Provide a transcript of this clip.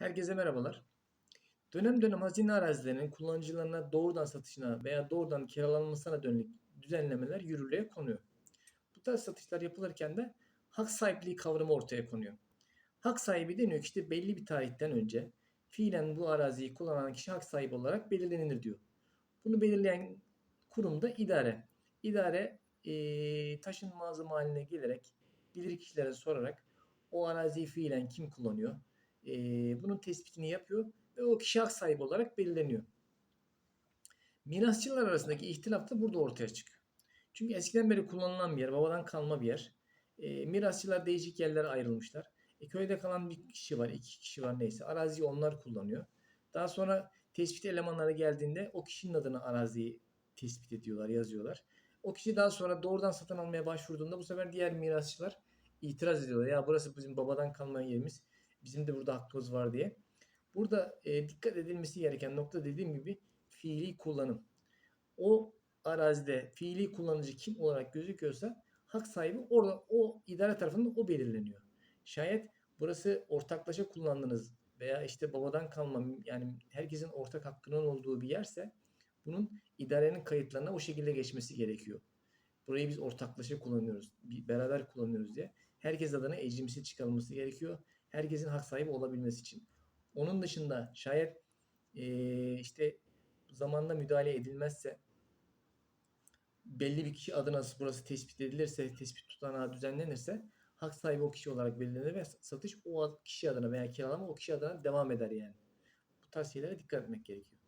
Herkese merhabalar. Dönem dönem hazine arazilerinin kullanıcılarına doğrudan satışına veya doğrudan kiralanmasına dönük düzenlemeler yürürlüğe konuyor. Bu tarz satışlar yapılırken de hak sahipliği kavramı ortaya konuyor. Hak sahibi deniyor ki işte belli bir tarihten önce fiilen bu araziyi kullanan kişi hak sahibi olarak belirlenir diyor. Bunu belirleyen kurum da idare. İdare taşınmazım haline gelerek bilirkişilere sorarak o araziyi fiilen kim kullanıyor? Eee, bunun tespitini yapıyor ve o kişi hak sahibi olarak belirleniyor. Mirasçılar arasındaki ihtilaf da burada ortaya çıkıyor. Çünkü eskiden beri kullanılan bir yer, babadan kalma bir yer. Eee, mirasçılar değişik yerlere ayrılmışlar. E, köyde kalan bir kişi var, iki kişi var neyse. Araziyi onlar kullanıyor. Daha sonra tespit elemanları geldiğinde o kişinin adına araziyi tespit ediyorlar, yazıyorlar. O kişi daha sonra doğrudan satın almaya başvurduğunda bu sefer diğer mirasçılar itiraz ediyorlar. Ya burası bizim babadan kalma yerimiz. Bizim de burada hakkımız var diye. Burada e, dikkat edilmesi gereken nokta dediğim gibi fiili kullanım. O arazide fiili kullanıcı kim olarak gözüküyorsa hak sahibi orada o idare tarafından o belirleniyor. Şayet burası ortaklaşa kullandığınız veya işte babadan kalma yani herkesin ortak hakkının olduğu bir yerse bunun idarenin kayıtlarına o şekilde geçmesi gerekiyor. Burayı biz ortaklaşa kullanıyoruz, beraber kullanıyoruz diye. Herkes adına ecrimsi çıkarılması gerekiyor. Herkesin hak sahibi olabilmesi için. Onun dışında şayet eee, işte zamanla müdahale edilmezse belli bir kişi adına burası tespit edilirse, tespit tutanağı düzenlenirse hak sahibi o kişi olarak belirlenir ve satış o kişi adına veya kiralama o kişi adına devam eder yani. Bu tarz şeylere dikkat etmek gerekiyor.